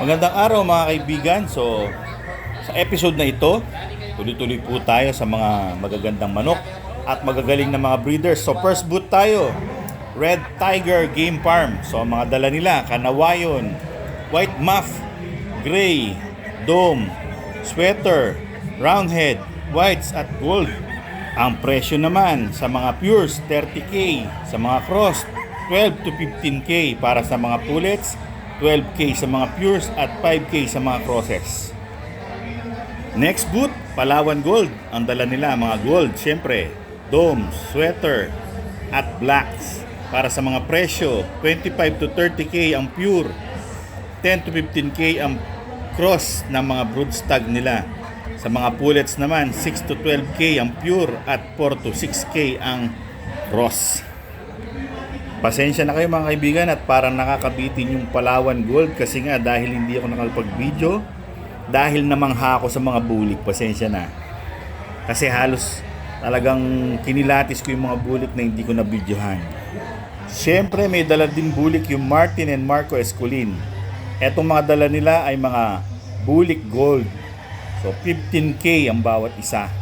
Magandang araw mga kaibigan. So, sa episode na ito, tuloy-tuloy po tayo sa mga magagandang manok at magagaling na mga breeders. So, first boot tayo. Red Tiger Game Farm. So, ang mga dala nila, Kanawayon, White Muff, Gray, Dome, Sweater, Roundhead, Whites at Gold. Ang presyo naman sa mga pures, 30k. Sa mga cross, 12 to 15k para sa mga pullets, 12k sa mga pures at 5k sa mga crosses. Next boot, Palawan Gold. Ang dala nila mga gold, syempre, dome, sweater at blacks. Para sa mga presyo, 25 to 30k ang pure, 10 to 15k ang cross ng mga broodstag nila. Sa mga pullets naman, 6 to 12k ang pure at 4 to 6k ang cross. Pasensya na kayo mga kaibigan at parang nakakabitin yung Palawan Gold kasi nga dahil hindi ako nakapag-video dahil namangha ako sa mga bulik, pasensya na. Kasi halos talagang kinilatis ko yung mga bulik na hindi ko na videohan. Siyempre may dala din bulik yung Martin and Marco Esculin. Etong mga dala nila ay mga bulik gold. So 15k ang bawat isa.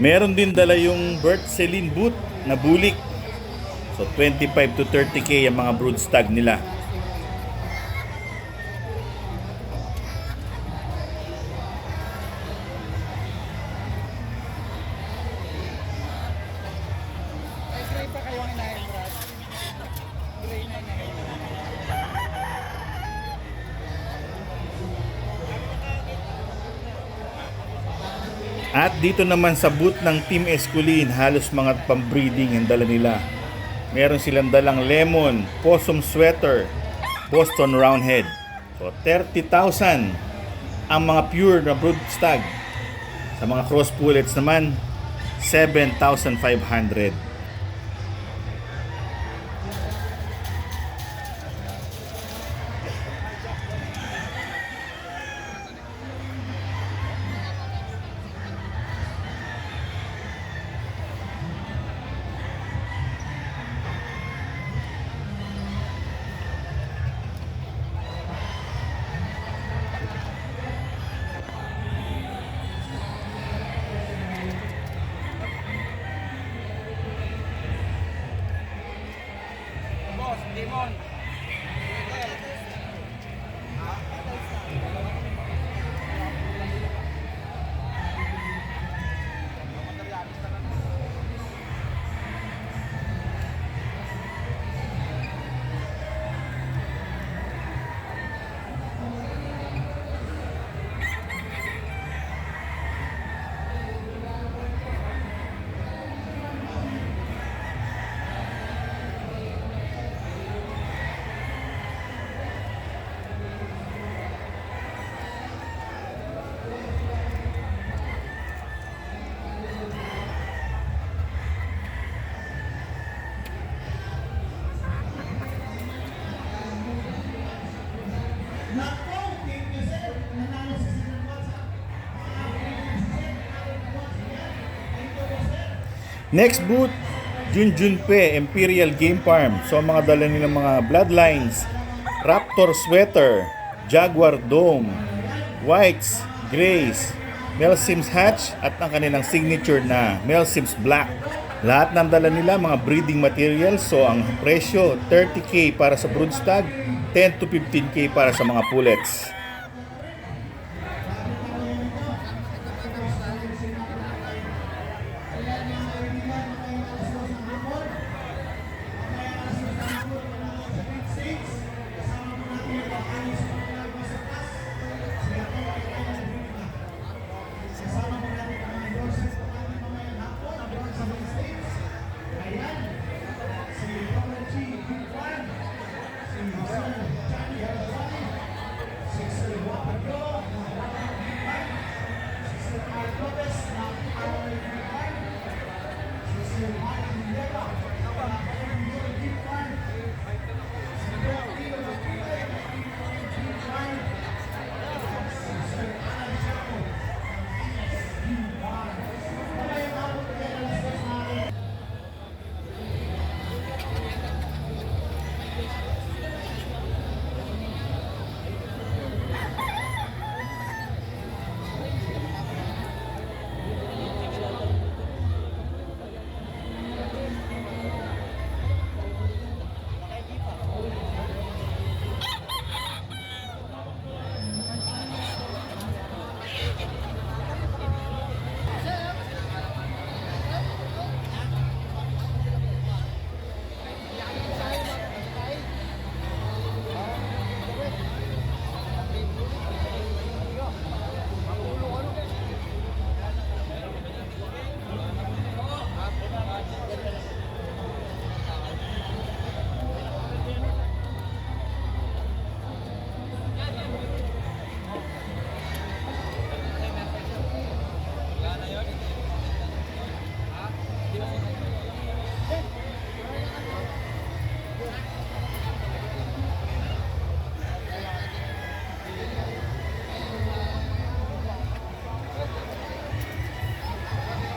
Meron din dala yung Bert Celine boot na bulik. So 25 to 30k ang mga brood stag nila. At dito naman sa boot ng Team Esculin, halos mga pambreeding ang dala nila. Meron silang dalang lemon, possum sweater, Boston Roundhead. So 30,000 ang mga pure na brood stag. Sa mga cross pullets naman, 7,500. Next boot, Junjunpe Imperial Game Farm. So ang mga dala nilang mga bloodlines, Raptor Sweater, Jaguar Dome, Whites, Grays, Mel Sims Hatch at ang kanilang signature na Mel Sims Black. Lahat ng dala nila mga breeding materials so ang presyo 30k para sa broodstag, 10 to 15k para sa mga pullets.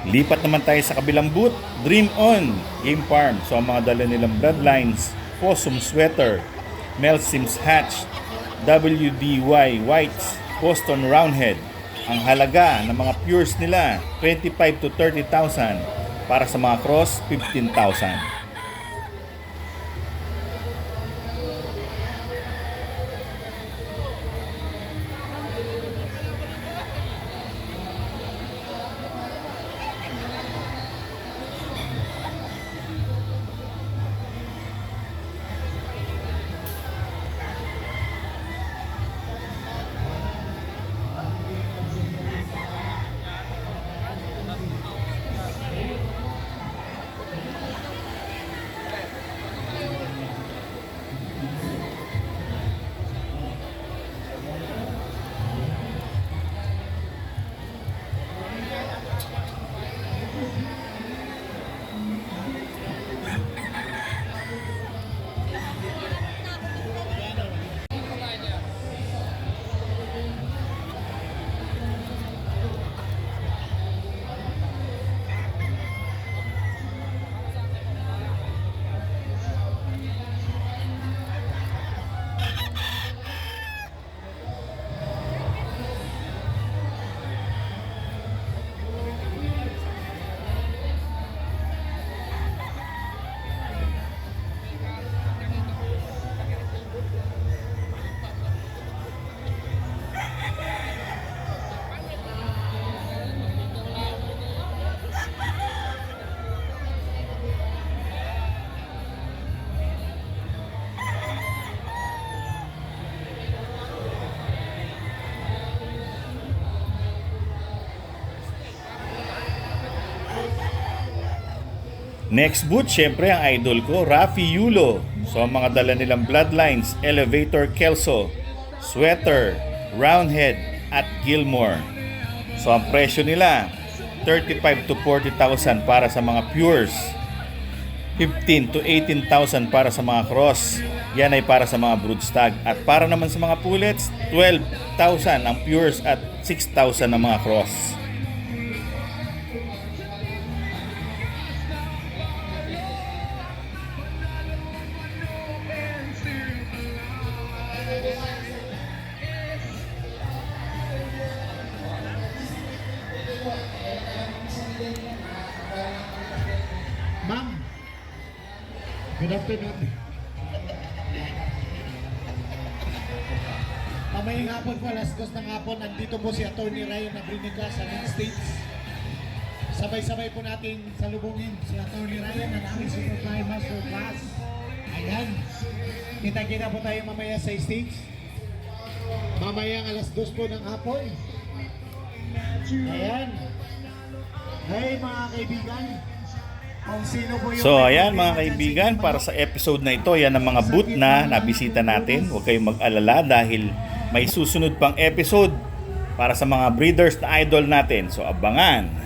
Lipat naman tayo sa kabilang booth, Dream On, Game Farm. So ang mga dala nilang bloodlines, Possum Sweater, Mel Sims Hatch, WDY Whites, Boston Roundhead. Ang halaga ng mga pures nila, 25 to 30,000. Para sa mga cross, 15,000. Next boot, syempre ang idol ko, Rafi Yulo. So ang mga dala nilang bloodlines, Elevator Kelso, Sweater, Roundhead, at Gilmore. So ang presyo nila, 35 to 40,000 para sa mga pures. 15 to 18,000 para sa mga cross. Yan ay para sa mga broodstag. At para naman sa mga pullets, 12,000 ang pures at 6,000 ang mga cross. Afternoon. Mamayang hapon po, alas dos ng hapon, nandito po si Atty. Ryan Abrinica sa Main States. Sabay-sabay po natin salubungin si Atty. Ryan na aming Superfly Master Class. Ayan. Kita-kita po tayo mamaya sa stage. Mamayang alas dos po ng hapon. Ayan. Hey mga kaibigan, So ayan mga kaibigan, para sa episode na ito, yan ang mga boot na nabisita natin. Huwag kayong mag-alala dahil may susunod pang episode para sa mga breeders na idol natin. So abangan!